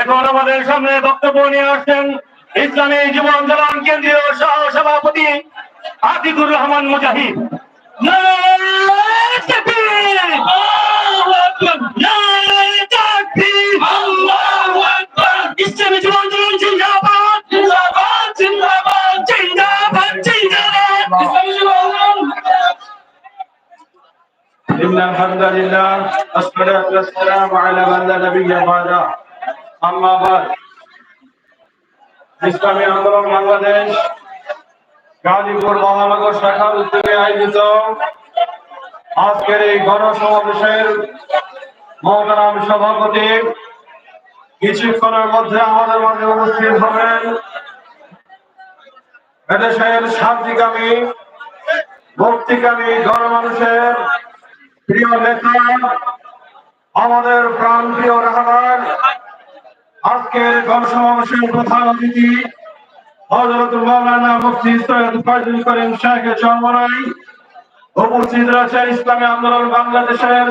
এখন আমাদের সামনে বক্তব্য নিয়ে আসছেন ইসলামী জীবন আন্দোলন কেন্দ্রীয় সহ সভাপতি আতিকুর রহমান মুজাহিদ। إن الحمد لله والصلاة والسلام على من لا نبي بعده أما بعد ইসলামী আন্দোলন বাংলাদেশ গাজীপুর মহানগর শাখার উদ্যোগে আয়োজিত আজকের এই গণসমাবেশের মহতারাম সভাপতি কিছুক্ষণের মধ্যে আমাদের মাঝে উপস্থিত হবেন এদেশের শান্তিকামী মুক্তিকামী গণমানুষের প্রিয় নেতা, আমাদের প্রাণ প্রিয় রহমান, আজকের গণসমাবেশের প্রধান অতিথি উপস্থিত রয়েছেন ইসলামী আন্দোলন বাংলাদেশের